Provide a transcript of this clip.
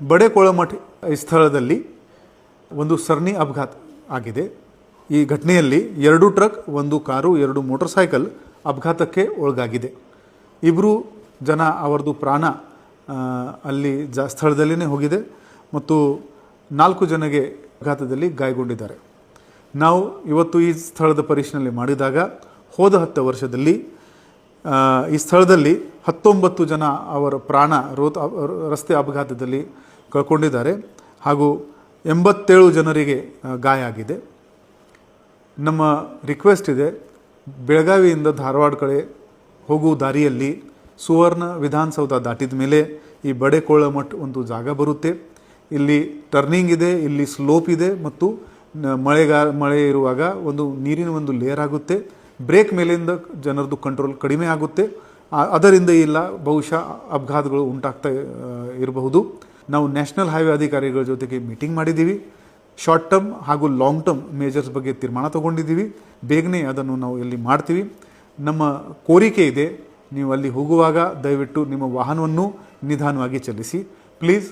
ಬಡೆ ಕೊಳಮಠ್ ಈ ಸ್ಥಳದಲ್ಲಿ ಒಂದು ಸರಣಿ ಅಪಘಾತ ಆಗಿದೆ. ಈ ಘಟನೆಯಲ್ಲಿ ಎರಡು ಟ್ರಕ್, ಒಂದು ಕಾರು, ಎರಡು ಮೋಟರ್ ಸೈಕಲ್ ಅಪಘಾತಕ್ಕೆ ಒಳಗಾಗಿದೆ. ಇಬ್ಬರು ಜನ ಅವರದು ಪ್ರಾಣ ಅಲ್ಲಿ ಜ ಸ್ಥಳದಲ್ಲಿನೇ ಹೋಗಿದೆ ಮತ್ತು ನಾಲ್ಕು ಜನಗೆ ಅಪಘಾತದಲ್ಲಿ ಗಾಯಗೊಂಡಿದ್ದಾರೆ. ನಾವು ಇವತ್ತು ಈ ಸ್ಥಳದ ಪರಿಶೀಲನೆ ಮಾಡಿದಾಗ ಹೋದ ಹತ್ತು ವರ್ಷದಲ್ಲಿ ಈ ಸ್ಥಳದಲ್ಲಿ ಹತ್ತೊಂಬತ್ತು ಜನ ಅವರ ಪ್ರಾಣ ರೋತ್ ರಸ್ತೆ ಅಪಘಾತದಲ್ಲಿ ಕಳ್ಕೊಂಡಿದ್ದಾರೆ ಹಾಗೂ ಎಂಬತ್ತೇಳು ಜನರಿಗೆ ಗಾಯ ಆಗಿದೆ. ನಮ್ಮ ರಿಕ್ವೆಸ್ಟ್ ಇದೆ, ಬೆಳಗಾವಿಯಿಂದ ಧಾರವಾಡ ಕಡೆ ಹೋಗುವ ದಾರಿಯಲ್ಲಿ ಸುವರ್ಣ ವಿಧಾನಸೌಧ ದಾಟಿದ ಮೇಲೆ ಈ ಬಡೆಕೋಳಮಠ್ ಒಂದು ಜಾಗ ಬರುತ್ತೆ. ಇಲ್ಲಿ ಟರ್ನಿಂಗ್ ಇದೆ, ಇಲ್ಲಿ ಸ್ಲೋಪ್ ಇದೆ ಮತ್ತು ಮಳೆಗಾ ಮಳೆ ಇರುವಾಗ ಒಂದು ನೀರಿನ ಒಂದು ಲೇಯರ್ ಆಗುತ್ತೆ. ಬ್ರೇಕ್ ಮೇಲಿಂದ ಜನರದ್ದು ಕಂಟ್ರೋಲ್ ಕಡಿಮೆ ಆಗುತ್ತೆ. ಅದರಿಂದ ಇಲ್ಲ, ಬಹುಶಃ ಅಪಘಾತಗಳು ಉಂಟಾಗ್ತಾ ಇರಬಹುದು. ನಾವು ನ್ಯಾಷನಲ್ ಹೈವೇ ಅಧಿಕಾರಿಗಳ ಜೊತೆಗೆ ಮೀಟಿಂಗ್ ಮಾಡಿದ್ದೀವಿ. ಶಾರ್ಟ್ ಟರ್ಮ್ ಹಾಗೂ ಲಾಂಗ್ ಟರ್ಮ್ ಮೇಜರ್ಸ್ ಬಗ್ಗೆ ತೀರ್ಮಾನ ತಗೊಂಡಿದ್ದೀವಿ. ಬೇಗನೆ ಅದನ್ನು ನಾವು ಇಲ್ಲಿ ಮಾಡ್ತೀವಿ. ನಮ್ಮ ಕೋರಿಕೆ ಇದೆ, ನೀವು ಅಲ್ಲಿ ಹೋಗುವಾಗ ದಯವಿಟ್ಟು ನಿಮ್ಮ ವಾಹನವನ್ನು ನಿಧಾನವಾಗಿ ಚಲಿಸಿ. ಪ್ಲೀಸ್